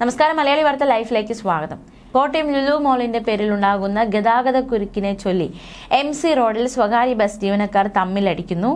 നമസ്കാരം. മലയാളി വാർത്ത ലൈഫിലേക്ക് സ്വാഗതം. കോട്ടയം ലുലു മോളിന്റെ പേരിലുണ്ടാകുന്ന ഗതാഗത കുരുക്കിനെ ചൊല്ലി എം സി റോഡിൽ സ്വകാര്യ ബസ് ജീവനക്കാർ തമ്മിലടിക്കുന്നു.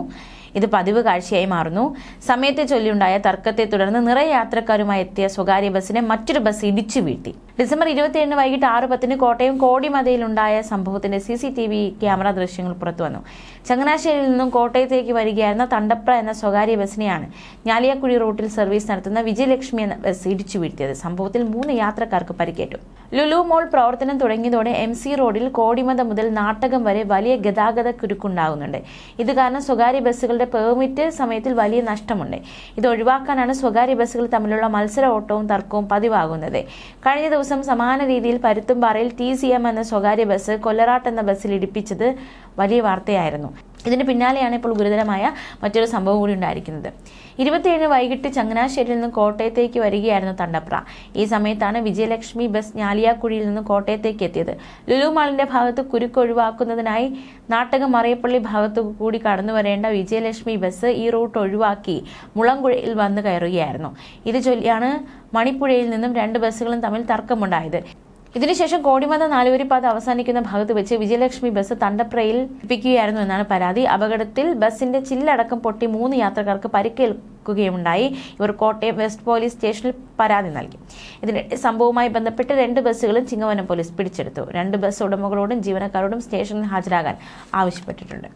ഇത് പതിവ് കാഴ്ചയായി മാറുന്നു. സമയത്തെ ചൊല്ലിയുണ്ടായ തർക്കത്തെ തുടർന്ന് നിറയെ യാത്രക്കാരുമായി എത്തിയ സ്വകാര്യ ബസ്സിനെ മറ്റൊരു ബസ് ഇടിച്ചു വീഴ്ത്തി. ഡിസംബർ ഇരുപത്തിയേഴിന് വൈകിട്ട് ആറ് പത്തിന് കോട്ടയം കോടിമതയിലുണ്ടായ സംഭവത്തിന്റെ C C T V camera ദൃശ്യങ്ങൾ പുറത്തു വന്നു. ചങ്ങനാശ്ശേരിയിൽ നിന്നും കോട്ടയത്തേക്ക് വരികയായിരുന്ന തണ്ടപ്ര എന്ന സ്വകാര്യ ബസ്സിനെയാണ് ഞാലിയാക്കുഴി റൂട്ടിൽ സർവീസ് നടത്തുന്ന വിജയലക്ഷ്മി എന്ന ബസ് ഇടിച്ചു വീഴ്ത്തിയത്. സംഭവത്തിൽ മൂന്ന് യാത്രക്കാർക്ക് പരിക്കേറ്റു. ലുലു മോൾ പ്രവർത്തനം തുടങ്ങിയതോടെ എം സി റോഡിൽ കോടിമത മുതൽ നാട്ടകം വരെ വലിയ ഗതാഗത കുരുക്കുണ്ടാകുന്നുണ്ട്. ഇത് കാരണം സ്വകാര്യ ബസ്സുകളുടെ പെർമിറ്റ് സമയത്തിൽ വലിയ നഷ്ടമുണ്ട്. ഇത് ഒഴിവാക്കാനാണ് സ്വകാര്യ ബസ്സുകൾ തമ്മിലുള്ള മത്സര ഓട്ടവും തർക്കവും പതിവാകുന്നത്. കഴിഞ്ഞ ദിവസം സമാന രീതിയിൽ പരുത്തുംപാറയിൽ ടി സി എം എന്ന സ്വകാര്യ ബസ് കൊല്ലറാട്ട് എന്ന ബസ്സിൽ ഇടിപ്പിച്ചത് വലിയ വാർത്തയായിരുന്നു. ഇതിന് പിന്നാലെയാണ് ഇപ്പോൾ ഗുരുതരമായ മറ്റൊരു സംഭവം കൂടി ഉണ്ടായിരിക്കുന്നത്. ഇരുപത്തിയേഴിന് വൈകിട്ട് ചങ്ങനാശ്ശേരിയിൽ നിന്ന് കോട്ടയത്തേക്ക് വരികയായിരുന്നു തണ്ടപ്ര. ഈ സമയത്താണ് വിജയലക്ഷ്മി ബസ് ഞാലിയാക്കുഴിയിൽ നിന്ന് കോട്ടയത്തേക്ക് എത്തിയത്. ലുലു മാളിന്റെ ഭാഗത്ത് കുരുക്ക് ഒഴിവാക്കുന്നതിനായി നാട്ടകം മറിയപ്പള്ളി ഭാഗത്തു കൂടി കടന്നു വരേണ്ട വിജയലക്ഷ്മി ബസ് ഈ റൂട്ട് ഒഴിവാക്കി മുളങ്കുഴയിൽ വന്നു കയറുകയായിരുന്നു. ഇത് ചൊല്ലിയാണ് മണിപ്പുഴയിൽ നിന്നും രണ്ട് ബസ്സുകളും തമ്മിൽ തർക്കമുണ്ടായത്. ഇതിനുശേഷം കോടിമത നാലുവരി പാത അവസാനിക്കുന്ന ഭാഗത്ത് വെച്ച് വിജയലക്ഷ്മി ബസ് തണ്ടപ്രയിൽ എത്തിക്കുകയായിരുന്നു എന്നാണ് പരാതി. അപകടത്തിൽ ബസിന്റെ ചില്ലടക്കം പൊട്ടി മൂന്ന് യാത്രക്കാർക്ക് പരിക്കേൽക്കുകയുണ്ടായി ഇവർ കോട്ടയം വെസ്റ്റ് പോലീസ് സ്റ്റേഷനിൽ പരാതി നൽകി. ഇതിനിടെ സംഭവവുമായി ബന്ധപ്പെട്ട് രണ്ട് ബസ്സുകളും ചിങ്ങവനം പോലീസ് പിടിച്ചെടുത്തു. രണ്ട് ബസ് ഉടമകളോടും ജീവനക്കാരോടും സ്റ്റേഷനിൽ ഹാജരാകാൻ ആവശ്യപ്പെട്ടിട്ടുണ്ട്.